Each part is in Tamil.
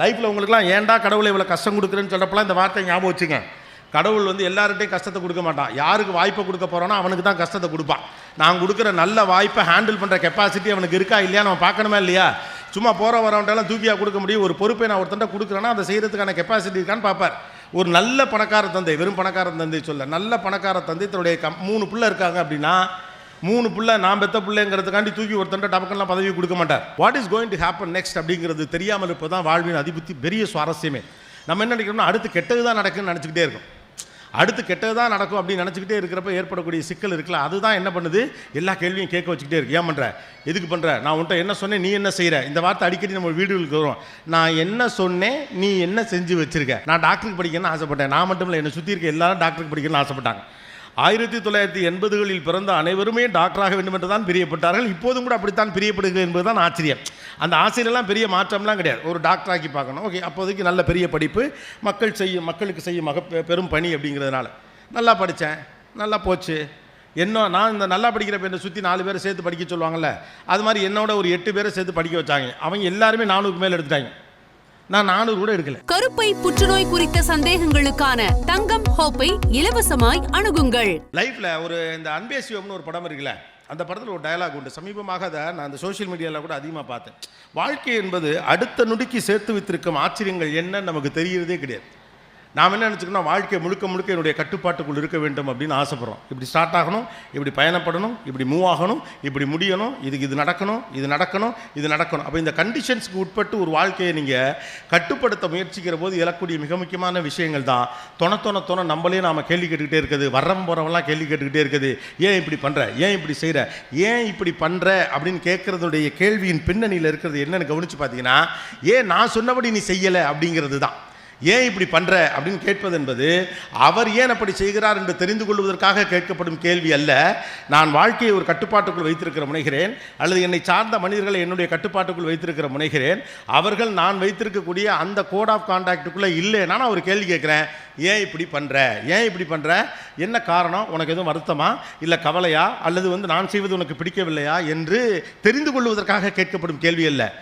லைஃப்பில் உங்களுக்குலாம் ஏன்டா கடவுளை இவ்வளோ கஷ்டம் கொடுக்குறேன்னு சொல்கிறப்பலாம் இந்த வார்த்தை ஞாபகம் வச்சுங்க. கடவுள் வந்து எல்லார்ட்டையும் கஷ்டத்தை கொடுக்க மாட்டான். யாருக்கு வாய்ப்பை கொடுக்க போகிறோன்னா அவனுக்கு தான் கஷ்டத்தை கொடுப்பான். நான் கொடுக்குற நல்ல வாய்ப்பை ஹேண்டில் பண்ணுற கெப்பாசிட்டி அவனுக்கு இருக்கா இல்லையா நம்ம பார்க்கணுமா இல்லையா? சும்மா போகிற வரவன்ட்டெல்லாம் தூக்கியாக கொடுக்க முடியும். ஒரு பொறுப்பை நான் ஒருத்தன்ட்ட கொடுக்குறேன்னா அதை செய்கிறதுக்கான கெப்பாசிட்டி இருக்கான்னு பார்ப்பார். ஒரு நல்ல பணக்கார தந்தை வெறும் பணக்கார தந்தை சொல்ல நல்ல பணக்கார தந்தை தன்னுடைய கம் மூணு பிள்ளை இருக்காங்க அப்படின்னா மூணு பிள்ளை நான் பெத்த பிள்ளைங்கிறதுக்காண்டி தூக்கி ஒருத்தன் டபக்கெல்லாம் பதவி கொடுக்க மாட்டார். What is going to happen next அப்படிங்கிறது தெரியாமல் இருப்பது தான் வாழ்வின் அதிபத்தி பெரிய சுவாரஸ்யமே. நம்ம என்ன நினைக்கிறோம்னா அடுத்து கெட்டது தான் நடக்குன்னு நினச்சிக்கிட்டே இருக்கும். அடுத்து கெட்டது தான் நடக்கும் அப்படின்னு நினச்சிக்கிட்டே இருக்கிறப்ப ஏற்படக்கூடிய சிக்கல் இருக்குல்ல அதுதான் என்ன பண்ணுது? எல்லா கேள்வியும் கேட்க வச்சுக்கிட்டே இருக்கு. ஏன் பண்ணுற எதுக்கு பண்ணுற நான் உன்ட்ட என்ன சொன்னேன் நீ என்ன செய்கிற இந்த வார்த்தை அடிக்கடி நம்ம வீடுகளுக்கு வரும். நான் என்ன சொன்னேன் நீ என்ன செஞ்சு வச்சுருக்க? நான் டாக்டருக்கு படிக்கணும்னு ஆசைப்பட்டேன். நான் மட்டும் இல்லை என்னை சுற்றி இருக்க எல்லாரும் டாக்டருக்கு படிக்கணும்னு ஆசைப்பட்டாங்க. ஆயிரத்தி தொள்ளாயிரத்தி எண்பதுகளில் பிறந்த அனைவருமே டாக்டராக வேண்டும் என்று தான் பிரியப்பட்டார்கள். இப்போதும் கூட அப்படித்தான் பிரியப்படுகிறது என்பதுதான் ஆச்சரியம். அந்த ஆசையிலெல்லாம் பெரிய மாற்றம்லாம் கிடையாது. ஒரு டாக்டராக்கி பார்க்கணும். ஓகே அப்போதைக்கு நல்ல பெரிய படிப்பு மக்கள் செய்யும் மக்களுக்கு செய்யும் மக பெரும் பணி அப்படிங்கிறதுனால. நல்லா படித்தேன். நல்லா போச்சு. என்ன நான் இந்த நல்லா படிக்கிற பேரை சுற்றி நாலு பேரை சேர்த்து படிக்க சொல்லுவாங்கள்ல அது மாதிரி என்னோட ஒரு எட்டு பேரை சேர்த்து படிக்க வச்சாங்க. அவங்க எல்லாருமே நானூறுக்கு மேலே எடுத்துட்டாங்க. நான் நானூறு கூட எடுக்கல. கருப்பை புற்றுநோய் குறித்த சந்தேகங்களுக்கான தங்கம் ஹோப்பை இலவசமாய் அணுகுங்கள். லைஃப்பில் ஒரு இந்த அன்பே சிவம்னு ஒரு படம் இருக்குல்ல அந்த படத்தில் ஒரு டயலாக் உண்டு. சமீபமாக அதை நான் அந்த சோஷியல் மீடியாவில் கூட அதிகமாக பார்த்தேன். வாழ்க்கை என்பது அடுத்த நொடிக்கு சேர்த்து வைத்திருக்கும் ஆச்சரியங்கள் என்னன்னு நமக்கு தெரியறதே கிடையாது. நாம் என்ன நினச்சிக்கணும்? வாழ்க்கை முழுக்க முழுக்க என்னுடைய கட்டுப்பாட்டுக்குள் இருக்க வேண்டும் அப்படின்னு ஆசைப்பட்றோம். இப்படி ஸ்டார்ட் ஆகணும் இப்படி பயணப்படணும் இப்படி மூவ் ஆகணும் இப்படி முடியணும் இதுக்கு இது நடக்கணும் இது நடக்கணும் இது நடக்கணும். அப்போ இந்த கண்டிஷன்ஸ்க்கு உட்பட்டு ஒரு வாழ்க்கையை நீங்கள் கட்டுப்படுத்த முயற்சிக்கிற போது எழக்கூடிய மிக முக்கியமான விஷயங்கள் தான். தொண தொண தொண நம்மளே நாம் கேள்வி கேட்டுக்கிட்டே இருக்குது. வர்றவன் போகிறவங்களாம் கேள்வி கேட்டுக்கிட்டே இருக்குது. ஏன் இப்படி பண்ணுற ஏன் இப்படி செய்கிற ஏன் இப்படி பண்ணுற அப்படின்னு கேட்குறதுடைய கேள்வியின் பின்னணியில் இருக்கிறது என்னென்னு கவனித்து பார்த்தீங்கன்னா ஏன் நான் சொன்னபடி நீ செய்யலை அப்படிங்கிறது தான். ஏன் இப்படி பண்ணுற அப்படின்னு கேட்பது என்பது அவர் ஏன் அப்படி செய்கிறார் என்று தெரிந்து கொள்வதற்காக கேட்கப்படும் கேள்வி அல்ல. நான் வாழ்க்கையை ஒரு கட்டுப்பாட்டுக்குள் வைத்திருக்கிற முனைகிறேன் அல்லது என்னை சார்ந்த மனிதர்களை என்னுடைய கட்டுப்பாட்டுக்குள் வைத்திருக்கிற முனைகிறேன். அவர்கள் நான் வைத்திருக்கக்கூடிய அந்த கோட் ஆஃப் கான்டாக்டுக்குள்ளே இல்லைன்னா நான் ஒரு கேள்வி கேட்குறேன் ஏன் இப்படி பண்ணுற ஏன் இப்படி பண்ணுற என்ன காரணம்? உனக்கு எதுவும் வருத்தமா? இல்லை கவலையா? அல்லது வந்து நான் செய்வது உனக்கு பிடிக்கவில்லையா? என்று தெரிந்து கொள்வதற்காக கேட்கப்படும் கேள்வி அல்ல.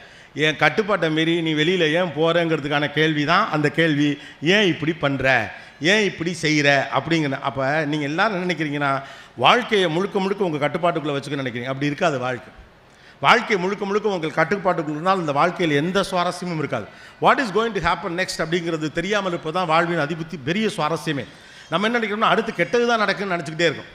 என் கட்டுப்பாட்டை மீறி நீ வெளியில் ஏன் போகிறேங்கிறதுக்கான கேள்வி தான் அந்த கேள்வி. ஏன் இப்படி பண்ணுற ஏன் இப்படி செய்கிற அப்படிங்கிற அப்போ நீங்கள் எல்லோரும் நினைக்கிறீங்கன்னா வாழ்க்கையை முழுக்க முழுக்க உங்கள் கட்டுப்பாட்டுக்குள்ளே வச்சுக்க நினைக்கிறீங்க. அப்படி இருக்காது வாழ்க்கை. வாழ்க்கை முழுக்க முழுக்க உங்கள் கட்டுப்பாட்டுக்குள்ள இருந்தால் இந்த வாழ்க்கையில் எந்த சுவாரஸ்யமும் இருக்காது. What is going to happen next அப்படிங்கிறது தெரியாமல் இருப்பது தான் வாழ்வின் அதிபுத்தி பெரிய சுவாரஸ்யமே. நம்ம என்ன நினைக்கிறோம்னா அடுத்து கெட்டது தான் நடக்குன்னு நினச்சிக்கிட்டே இருக்கோம்.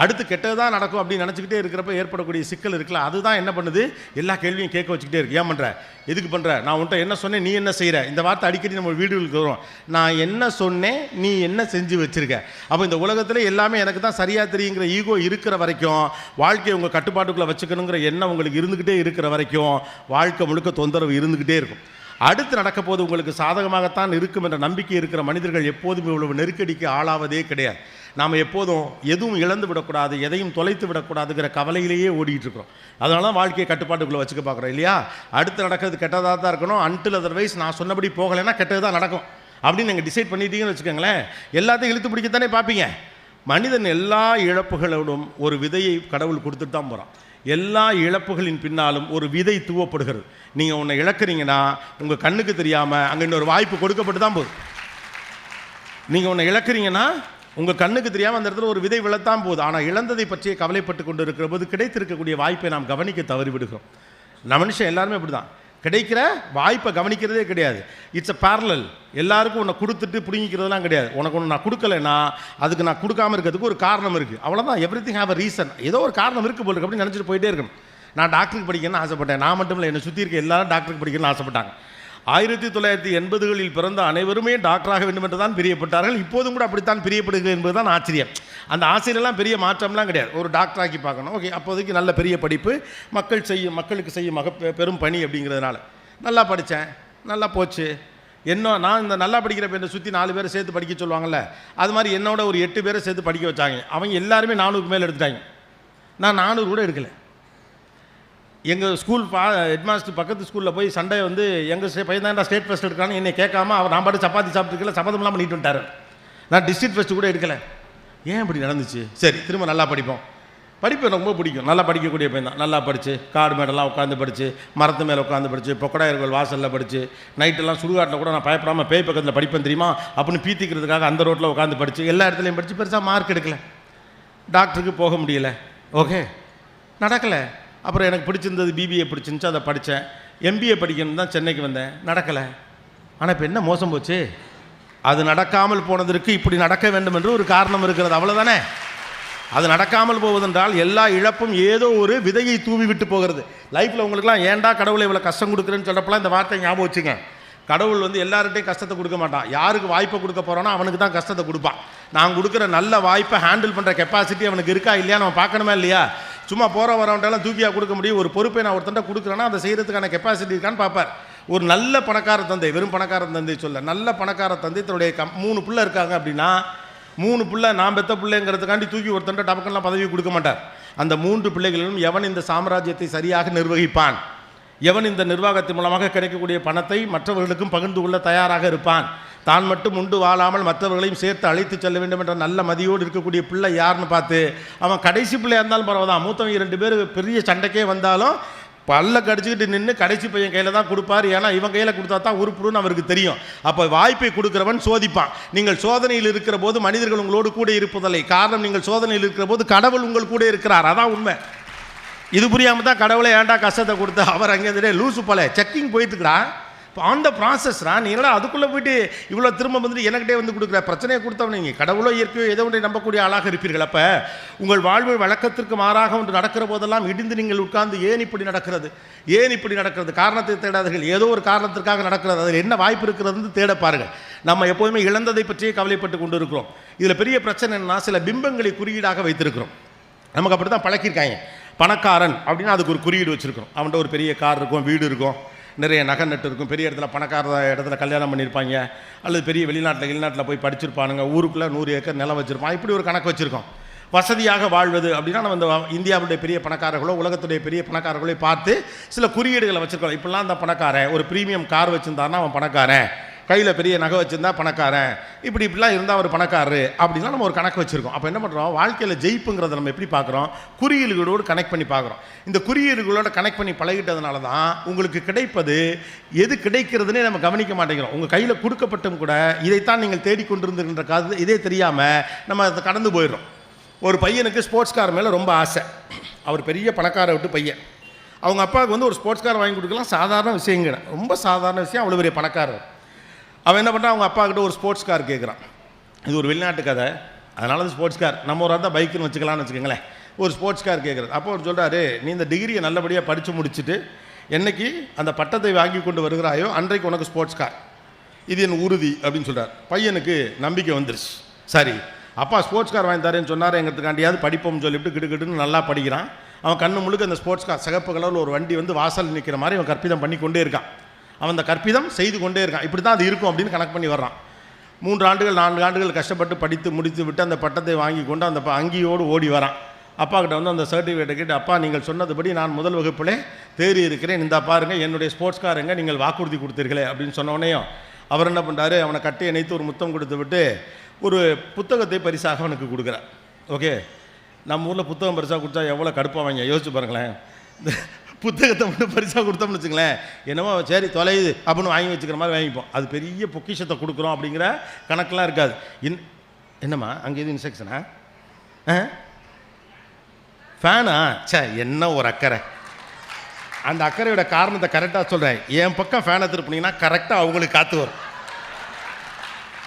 அடுத்து கெட்டது தான் நடக்கும் அப்படின்னு நினச்சிக்கிட்டே இருக்கிறப்ப ஏற்படக்கூடிய சிக்கல் இருக்குல்ல அதுதான் என்ன பண்ணுது? எல்லா கேள்வியும் கேட்க வச்சுக்கிட்டே இருக்கு. ஏன் பண்ணுற எதுக்கு பண்ணுற நான் உன்ட்ட என்ன சொன்னேன்? நீ என்ன செய்கிற இந்த வார்த்தை அடிக்கடி நம்ம வீடுகளுக்கு வரும். நான் என்ன சொன்னேன்? நீ என்ன செஞ்சு வச்சுருக்க? அப்போ இந்த உலகத்தில் எல்லாமே எனக்கு தான் சரியாக தெரியுங்கிற ஈகோ இருக்கிற வரைக்கும் வாழ்க்கையை உங்கள் கட்டுப்பாட்டுக்குள்ளே வச்சுக்கணுங்கிற எண்ணம் உங்களுக்கு இருந்துக்கிட்டே இருக்கிற வரைக்கும் வாழ்க்கை முழுக்க தொந்தரவு இருந்துக்கிட்டே இருக்கும். அடுத்து நடக்க போது உங்களுக்கு சாதகமாகத்தான் இருக்கும் என்ற நம்பிக்கை இருக்கிற மனிதர்கள் எப்போதும் இவ்வளவு நெருக்கடிக்கு ஆளாவதே கிடையாது. நாம் எப்போதும் எதுவும் இழந்து விடக்கூடாது எதையும் தொலைத்து விடக்கூடாதுங்கிற கவலையிலேயே ஓடிட்டு இருக்கிறோம். அதனால தான் வாழ்க்கையை கட்டுப்பாட்டுக்குள்ளே வச்சுக்க பார்க்குறோம் இல்லையா? அடுத்து நடக்கிறது கெட்டதாக தான் இருக்கணும் அன்டில் அதர்வைஸ் நான் சொன்னபடி போகலைன்னா கெட்டது தான் நடக்கும். அப்படின்னு நீங்கள் டிசைட் பண்ணிட்டீங்கன்னு வச்சுக்கோங்களேன் எல்லாத்தையும் இழுத்து பிடிக்கத்தானே பார்ப்பீங்க. மனிதன் எல்லா இழப்புகளோடும் ஒரு விதையை கடவுள் கொடுத்துட்டு தான் போகிறான் எல்லா இழப்புகளின் பின்னாலும் ஒரு விதை தூவப்படுகிறது. நீங்கள் உன்னை இழக்கிறீங்கன்னா உங்கள் கண்ணுக்கு தெரியாமல் அங்கே இன்னொரு வாய்ப்பு கொடுக்கப்பட்டு தான் போகுது. நீங்கள் உன்னை இழக்கிறீங்கன்னா உங்கள் கண்ணுக்கு தெரியாமல் அந்த இடத்துல ஒரு விதை விழத்தான் போகுது. ஆனால் இழந்ததை பற்றியே கவலைப்பட்டு கொண்டு இருக்கிற போது கிடைத்திருக்கக்கூடிய வாய்ப்பை நாம் கவனிக்க தவறிவிடுகிறோம். நம்ம மனுஷன் எல்லாருமே இப்படி தான் கிடைக்கிற வாய்ப்பை கவனிக்கிறதே கிடையாது. இட்ஸ் அ பேரலல் எல்லாருக்கும் உன்னை கொடுத்துட்டு பிடுங்கிக்கிறதுலாம் கிடையாது. உனக்கு ஒன்று நான் கொடுக்கலைன்னா அதுக்கு நான் கொடுக்காம இருக்கிறதுக்கு ஒரு காரணம் இருக்குது அவ்வளோதான் everything have a reason ஏதோ ஒரு காரணம் இருக்குது போல இருக்கு. அப்படின்னு நினச்சிட்டு போயிட்டே இருக்கணும். நான் டாக்டருக்கு படிக்கணும்னு ஆசைப்பட்டேன். நான் மட்டும் இல்லை என்னை சுற்றி இருக்க எல்லாரும் டாக்டருக்கு படிக்கணும்னு ஆசைப்பட்டாங்க. ஆயிரத்தி தொள்ளாயிரத்தி எண்பதுகளில் பிறந்த அனைவருமே டாக்டராக வேண்டும் என்று தான் பிரியப்பட்டார்கள். இப்போதும் கூட அப்படித்தான் பிரியப்படுகிறது என்பது தான் ஆச்சரியம். அந்த ஆசிரியர்லாம் பெரிய மாற்றம்லாம் கிடையாது. ஒரு டாக்டராக்கி பார்க்கணும். ஓகே அப்போதைக்கு நல்ல பெரிய படிப்பு மக்கள் செய்யும் மக்களுக்கு செய்யும் மக பெரும் பணி அப்படிங்கிறதுனால. நல்லா படித்தேன். நல்லா போச்சு. என்ன நான் இந்த நல்லா படிக்கிற பேரை சுற்றி நாலு பேரை சேர்த்து படிக்க சொல்லுவாங்கல்ல அது மாதிரி என்னோட ஒரு எட்டு பேரை சேர்த்து படிக்க வச்சாங்க. அவங்க எல்லாருமே நானூறுக்கு மேலே எடுத்துட்டாங்க. நான் நானூறு கூட எடுக்கலை. எங்கள் ஸ்கூல் பா ஹெட்மாஸ்டர் பக்கத்து ஸ்கூலில் போய் சண்டே வந்து எங்கள் ஸ்டே பையன் தான் ஸ்டேட் ஃபஸ்ட் எடுக்கிறான்னு என்னை கேட்காம அவர் நான் பாட்டு சப்பாத்தி சாப்பிட்டுருக்கல சபதம்லாம் பண்ணிட்டு வந்துட்டார். நான் டிஸ்ட்ரிக்ட் ஃபஸ்ட்டு கூட எடுக்கலை. ஏன் இப்படி நடந்துச்சு? சரி திரும்ப நல்லா படிப்போம். படிப்பு எனக்கு ரொம்ப பிடிக்கும். நல்லா படிக்கக்கூடிய பையன் தான் நல்லா படித்து காடு மேடெல்லாம் உட்காந்து படித்து மரத்து மேலே உட்காந்து படித்து பொக்கடாயர்கள் வாசலில் படித்து நைட்டெல்லாம் சுடுகாட்டில் கூட நான் பயப்படாமல் பேய் பக்கத்தில் படிப்பேன் தெரியுமா? அப்படின்னு பீத்திக்கிறதுக்காக அந்த ரோட்டில் உட்காந்து படித்து எல்லா இடத்துலையும் படித்து பெருசாக மார்க் எடுக்கல. டாக்டருக்கு போக முடியல. ஓகே நடக்கலை. அப்புறம் எனக்கு பிடிச்சிருந்தது பிபிஏ பிடிச்சிருந்துச்சு அதை படித்தேன். எம்பிஏ படிக்கணும் தான் சென்னைக்கு வந்தேன். நடக்கலை. ஆனால் இப்போ என்ன மோசம் போச்சு? அது நடக்காமல் போனதற்கு இப்படி நடக்க வேண்டும் என்று ஒரு காரணம் இருக்கிறது. அவ்வளோதானே அது நடக்காமல் போவதென்றால் எல்லா இழப்பும் ஏதோ ஒரு விதையை தூவி விட்டு போகிறது. லைஃப்பில் உங்களுக்குலாம் ஏன்டா கடவுளை இவ்வளோ கஷ்டம் கொடுக்குறேன்னு சொல்கிறப்பலாம் இந்த வார்த்தை ஞாபகம் வச்சுங்க. கடவுள் வந்து எல்லார்கிட்டையும் கஷ்டத்தை கொடுக்க மாட்டான். யாருக்கு வாய்ப்பை கொடுக்க போகிறானோ அவனுக்கு தான் கஷ்டத்தை கொடுப்பான். நான் கொடுக்குற நல்ல வாய்ப்பை ஹேண்டில் பண்ணுற கெப்பாசிட்டி அவனுக்கு இருக்கா இல்லையா? நம்ம பார்க்கணுமா இல்லையா? சும்மா போகிற வரவன்ட்டெல்லாம் தூக்கியாக கொடுக்க முடியும். ஒரு பொறுப்பை நான் ஒருத்தன்ட்ட கொடுக்குறேன்னா அதை செய்கிறதுக்கான கெப்பாசிட்டி இருக்கான்னு பார்ப்பார். ஒரு நல்ல பணக்கார தந்தை வெறும் பணக்கார தந்தை சொல்ல நல்ல பணக்கார தந்தை தன்னுடைய கம் மூணு பிள்ளை இருக்காங்க அப்படின்னா மூணு பிள்ளை நான் பெத்த பிள்ளைங்கிறதுக்காண்டி தூக்கி ஒருத்தன்ட்ட டபக்கெல்லாம் பதவி கொடுக்க மாட்டார். அந்த மூன்று பிள்ளைகளிலும் எவன் இந்த சாம்ராஜ்யத்தை சரியாக நிர்வகிப்பான்? எவன் இந்த நிர்வாகத்தின் மூலமாக கிடைக்கக்கூடிய பணத்தை மற்றவர்களுக்கும் பகிர்ந்து கொள்ள தயாராக இருப்பான்? தான் மட்டும் உண்டு வாழாமல் மற்றவர்களையும் சேர்த்து அழைத்து செல்ல வேண்டும் என்ற நல்ல மதியோடு இருக்கக்கூடிய பிள்ளை யாருன்னு பார்த்து அவன் கடைசி பிள்ளையாக இருந்தாலும் பரவாதான் மூத்தவங்க ரெண்டு பேர் பெரிய சண்டைக்கே வந்தாலும் பல்ல கடிச்சிக்கிட்டு நின்று கடைசி பையன் கையில் தான் கொடுப்பார். ஏன்னா இவன் கையில் கொடுத்தா தான் உருப்புடுன்னு அவருக்கு தெரியும். அப்போ வாய்ப்பை கொடுக்குறவன் சோதிப்பான். நீங்கள் சோதனையில் இருக்கிற போது மனிதர்கள் உங்களோடு கூட இருப்பதில்லை. காரணம் நீங்கள் சோதனையில் இருக்கிற போது கடவுள் உங்கள் கூட இருக்கிறார். அதான் உண்மை. இது புரியாமல் தான் கடவுளை ஏன்டா கஷ்டத்தை கொடுத்து அவர் அங்கே லூசு போல செக்கிங் போயிட்டுக்கிறான் ஆன் த ப்ராசஸ்ரா நீங்களா என்னடா அதுக்குள்ளே போயிட்டு இவ்வளோ திரும்ப வந்துட்டு எனக்கிட்டே வந்து கொடுக்குற? பிரச்சனையை கொடுத்தவன் நீங்கள் கடவுளோ இயற்கையோ ஏதோ ஒன்றை நம்பக்கூடிய ஆளாக இருப்பீர்கள் அப்போ. உங்கள் வாழ்வு வழக்கத்திற்கு மாறாக ஒன்று நடக்கிற போதெல்லாம் இடிந்து நீங்கள் உட்கார்ந்து ஏன் இப்படி நடக்கிறது? ஏன் இப்படி நடக்கிறது? காரணத்தை தேடாதீர்கள். ஏதோ ஒரு காரணத்திற்காக நடக்கிறது. அதில் என்ன வாய்ப்பு இருக்கிறதுன்னு தேட பாருங்கள். நம்ம எப்போதுமே இழந்ததை பற்றியே கவலைப்பட்டு கொண்டு இருக்கிறோம் இதில் பெரிய பிரச்சனை என்னன்னா சில பிம்பங்களை குறியீடாக வைத்திருக்கிறோம். நமக்கு அப்படி தான் பழக்கியிருக்காங்க. பணக்காரன் அப்படின்னு அதுக்கு ஒரு குறியீடு வச்சுருக்கோம் அவன்கிட்ட ஒரு பெரிய கார் இருக்கும் வீடு இருக்கும். நிறைய நகை நட்டு இருக்கும். பெரிய இடத்துல பணக்கார இடத்துல கல்யாணம் பண்ணியிருப்பாங்க. அல்லது பெரிய வெளிநாட்டில் வெளிநாட்டில் போய் படிச்சிருப்பானுங்க. ஊருக்குள்ளே நூறு ஏக்கர் நிலம் வச்சுருப்பான். இப்படி ஒரு கணக்கு வச்சுருக்கோம். வசதியாக வாழ்வது அப்படின்னா நம்ம இந்த இந்தியாவுடைய பெரிய பணக்காரர்களோ உலகத்துடைய பெரிய பணக்காரர்களோ பார்த்து சில குறியீடுகளை வச்சுருக்கோம். இப்படிலாம் அந்த பணக்காரன் ஒரு ப்ரீமியம் கார் வச்சுருந்தான்னா அவன் பணக்காரன். கையில் பெரிய நகை வச்சுருந்தா பணக்காரன். இப்படி இப்படிலாம் இருந்தால் அவர் பணக்காரரு. அப்படின்லாம் நம்ம ஒரு கணக்கு வச்சுருக்கோம். அப்போ என்ன பண்ணுறோம் வாழ்க்கையில் ஜெயிப்புங்கிறத நம்ம எப்படி பார்க்குறோம்? குறியீடுகளோடு கனெக்ட் பண்ணி பார்க்குறோம். இந்த குறியீடுகளோட கனெக்ட் பண்ணி பழகிட்டதுனால தான் உங்களுக்கு கிடைப்பது. எது கிடைக்கிறதுனே நம்ம கவனிக்க மாட்டேங்கிறோம். உங்கள் கையில் கொடுக்கப்பட்டும் கூட இதைத்தான் நீங்கள் தேடிக்கொண்டிருந்துகின்ற காது இதே தெரியாமல் நம்ம அதை கடந்து போயிடுறோம். ஒரு பையனுக்கு ஸ்போர்ட்ஸ் கார் மேலே ரொம்ப ஆசை. அவர் பெரிய பணக்கார விட்டு பையன். அவங்க அப்பாவுக்கு வந்து ஒரு ஸ்போர்ட்ஸ் கார் வாங்கி கொடுக்கலாம். சாதாரண விஷயங்க. ரொம்ப சாதாரண விஷயம். அவ்வளோ பெரிய பணக்காரர். அவன் என்ன பண்ணுறான் அவங்க அப்பா கிட்ட ஒரு ஸ்போர்ட்ஸ் கார் கேட்குறான் இது ஒரு வெளிநாட்டு கதை. அதனால அது ஸ்போர்ட்ஸ் கார் நம்ம ஒரு தான் பைக்குன்னு வச்சுக்கலாம்னு வச்சுக்கோங்களேன். ஒரு ஸ்போர்ட்ஸ் கார் கேட்குறது அப்போ அவர் சொல்கிறாரு நீ இந்த டிகிரியை நல்லபடியாக படித்து முடிச்சுட்டு என்னைக்கு அந்த பட்டத்தை வாங்கி கொண்டு வருகிறாயோ அன்றைக்கு உனக்கு ஸ்போர்ட்ஸ் கார் இது என் உறுதி அப்படின்னு சொல்கிறார் பையனுக்கு நம்பிக்கை வந்துருச்சு. சரி அப்பா ஸ்போர்ட்ஸ் கார் வாங்கி தரேன்னு சொன்னார் எங்கிறதுக்காண்டியாவது படிப்போம்னு சொல்லிவிட்டு கிடுக்கிட்டுன்னு நல்லா படிக்கிறான். அவன் கண்ணு முழுக்க அந்த ஸ்போர்ட்ஸ் கார் சிகப்பு கலரில் ஒரு வண்டி வந்து வாசல் நிற்கிற மாதிரி அவன் கற்பிதம் பண்ணி கொண்டே இருக்கான். அவன் அந்த கற்பிதம் செய்து கொண்டே இருக்கான். இப்படி தான் அது இருக்கும் அப்படின்னு கணக்கு பண்ணி வர்றான். மூன்று ஆண்டுகள் நான்கு ஆண்டுகள் கஷ்டப்பட்டு படித்து முடித்து விட்டு அந்த பட்டத்தை வாங்கி கொண்டு அந்த ப- அங்கியோடு ஓடி வரான். அப்பா கிட்ட வந்து அந்த சர்டிஃபிகேட்டை கேட்டு அப்பா நீங்கள் சொன்னதுபடி நான் முதல் வகுப்பிலே தேறி இருக்கிறேன். இந்த பாருங்க என்னுடைய ஸ்போர்ட்ஸ்காரங்க நீங்கள் வாக்குறுதி கொடுத்தீர்களே அப்படின்னு சொன்ன அவர் என்ன பண்ணுறாரு அவனை கட்டி இணைத்து ஒரு முத்தம் கொடுத்து விட்டு ஒரு புத்தகத்தை பரிசாக அவனுக்கு கொடுக்குறார். ஓகே? நம்ம ஊரில் புத்தகம் பரிசாக கொடுத்தா எவ்வளோ கடுப்பாவாங்க? யோசிச்சு பாருங்களேன். இந்த புத்தகத்தை மட்டும் பரிசாக கொடுத்தோம்னு வச்சுங்களேன். என்னமோ சரி தொலையுது அப்படின்னு வாங்கி வச்சுக்கிற மாதிரி வாங்கிப்போம். அது பெரிய பொக்கிஷத்தை கொடுக்குறோம் அப்படிங்கிற கணக்கெலாம் இருக்காது. இன் என்னம்மா? அங்கே எது இன்ஸ்ட்ரக்ஷனா ஆ? ஃபேனா ச்சே என்ன ஒரு அக்கறை. அந்த அக்கறையோட காரணத்தை கரெக்டாக சொல்கிறேன் என் பக்கம் ஃபேனை திருப்பினீங்கன்னா கரெக்டாக அவங்களுக்கு காத்து வரும்.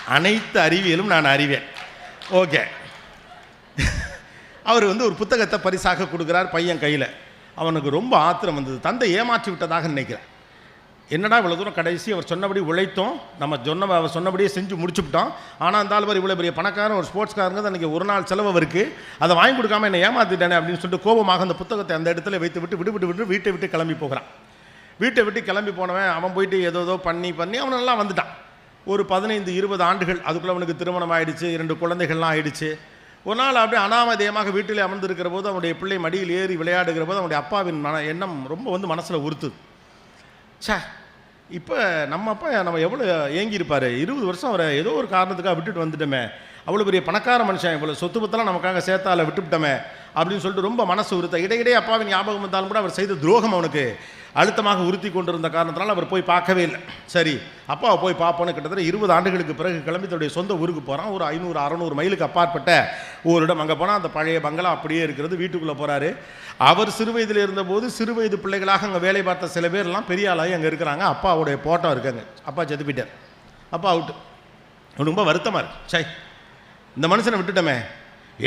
அனைத்து அறிவியலும் நான் அறிவேன். ஓகே அவர் வந்து ஒரு புத்தகத்தை பரிசாக கொடுக்குறார் பையன் கையில். அவனுக்கு ரொம்ப ஆத்திரம் வந்தது. தந்தை ஏமாற்றி விட்டதாக நினைக்கிறேன். என்னடா இவ்வளோ தூரம் கடைசி அவர் சொன்னபடி உழைத்தோம். நம்ம சொன்ன அவர் சொன்னபடியே செஞ்சு முடிச்சுவிட்டோம் ஆனால் அந்த ஆள் இவ்வளோ பெரிய பணக்காரன் ஒரு ஸ்போர்ட்ஸ்காரங்க அன்றைக்கி ஒரு நாள் செலவு அவருக்கு அதை வாங்கி கொடுக்காம என்னை ஏமாற்றிட்டானே அப்படின்னு சொல்லிட்டு கோபமாக அந்த புத்தகத்தை அந்த இடத்துல வைத்து விட்டு விட்டு விட்டு விட்டு வீட்டை விட்டு கிளம்பி போகிறான். வீட்டை விட்டு கிளம்பி போனவன் அவன் போயிட்டு ஏதோ ஏதோ பண்ணி பண்ணி அவன் நல்லா வந்துட்டான். ஒரு பதினைந்து இருபது ஆண்டுகள் அதுக்குள்ளே அவனுக்கு திருமணம் ஆயிடுச்சு இரண்டு குழந்தைகள்லாம் ஆயிடுச்சு. ஒரு நாள் அப்படியே அனாமதேயமாக வீட்டிலே அமர்ந்திருக்கிற போது அவனுடைய பிள்ளை மடியில் ஏறி விளையாடுகிற போது அவனுடைய அப்பாவின் மன எண்ணம் ரொம்ப வந்து மனசில் உறுத்துது. சே இப்போ நம்ம அப்பா நம்ம எவ்வளோ ஏங்கியிருப்பார்? இருபது வருஷம் அவரை ஏதோ ஒரு காரணத்துக்காக விட்டுட்டு வந்துட்டோமே. அவ்வளோ பெரிய பணக்கார மனுஷன் இவ்வளோ சொத்து பத்தெல்லாம் நமக்காக சேர்த்தால விட்டுவிட்டோமே அப்படின்னு சொல்லிட்டு ரொம்ப மனசு உறுத்த. இடையிடையே அப்பாவின் ஞாபகம் வந்தாலும் கூட அவர் செய்த துரோகம் அவனுக்கு அழுத்தமாக உறுத்தி கொண்டிருந்த காரணத்தினால் அவர் போய் பார்க்கவே இல்லை. சரி அப்பாவை போய் பார்ப்போன்னு கிட்டத்தட்ட இருபது ஆண்டுகளுக்கு பிறகு கிளம்பி தன்னுடைய சொந்த ஊருக்கு போகிறான் ஒரு ஐநூறு அறநூறு மைலுக்கு அப்பாற்பட்ட ஒரு இடம் அங்கே போனால் அந்த பழைய பங்களா அப்படியே இருக்கிறது வீட்டுக்குள்ளே போகிறாரு அவர் சிறு வயதில் இருந்தபோது சிறு வயது பிள்ளைகளாக அங்கே வேலை பார்த்த சில பேர்லாம் பெரிய ஆளாகி அங்கே இருக்கிறாங்க. அப்பாவுடைய போட்டோ இருக்காங்க அப்பா செத்து போயிட்டார். அப்பா அவுட்டு. ரொம்ப வருத்தமாக இருக்கு. சை இந்த மனுஷனை விட்டுட்டோமே.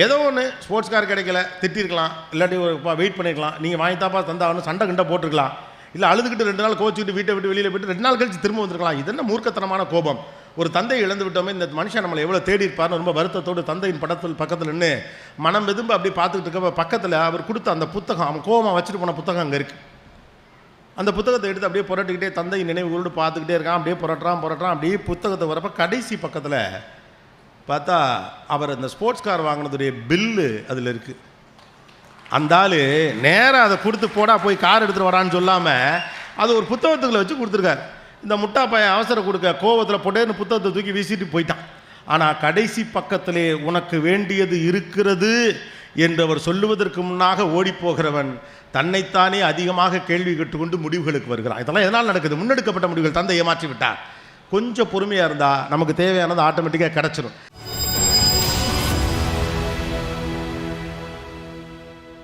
ஏதோ ஒன்று ஸ்போர்ட்ஸ் கார் கிடைக்கல திட்டிருக்கலாம் இல்லாட்டி ஒரு வெயிட் பண்ணியிருக்கலாம் நீங்கள் வாங்கி தாப்பா தந்தாவணும் சண்டை கிண்டை போட்டிருக்கலாம். இல்லை அழுதுகிட்டு ரெண்டு நாள் கோச்சிக்கிட்டு வீட்டை விட்டு வெளியில் போயிட்டு ரெண்டு நாள் கழிச்சு திரும்ப வந்திருக்கலாம். இது என்ன மூர்க்கத்தனமான கோபம். ஒரு தந்தை இழந்து விட்டோமே இந்த மனுஷன் நம்மளை எவ்வளோ தேடி இருப்பார்னு ரொம்ப வருத்தத்தோடு தந்தையின் படத்தில் பக்கத்தில் நின்று மனம் வெதும்பு அப்படி பார்த்துக்கிட்டு இருக்கப்ப பக்கத்தில் அவர் கொடுத்த அந்த புத்தகம் அவன் கோபமாக வச்சுட்டு போன புத்தகம் அங்கே இருக்குது அந்த புத்தகத்தை எடுத்து அப்படியே புரட்டிக்கிட்டே தந்தை நினைவுகளோடு பார்த்துக்கிட்டே இருக்கான் அப்படியே புரட்டுறான் புரட்டுறான் அப்படியே புத்தகத்தை வரப்போ கடைசி பக்கத்தில் பார்த்தா அவர் அந்த ஸ்போர்ட்ஸ் கார் வாங்கினதுடைய பில்லு அதில் இருக்குது அந்த ஆள் நேராக அதை கொடுத்து போடா போய் கார் எடுத்துகிட்டு வரான்னு சொல்லாமல் அது ஒரு புத்தகத்துக்குள்ள வச்சு கொடுத்துருக்காரு. இந்த முட்டா பையன் அவசரம் கொடுக்க கோவத்தில் போட்டேன்னு புத்தகத்தை தூக்கி வீசிட்டு போயிட்டான். ஆனால் கடைசி பக்கத்திலே உனக்கு வேண்டியது இருக்கிறது என்று அவர் சொல்லுவதற்கு முன்னாக ஓடிப்போகிறவன் தன்னைத்தானே அதிகமாக கேள்வி கேட்டுக்கொண்டு முடிவுகளுக்கு வருகிறான். இதெல்லாம் எதனால் நடக்குது? முன்னெடுக்கப்பட்ட முடிவுகள் தந்தை ஏமாற்றி விட்டார் கொஞ்சம் பொறுமையாக இருந்தால் நமக்கு தேவையானது ஆட்டோமேட்டிக்காக கிடச்சிரும்.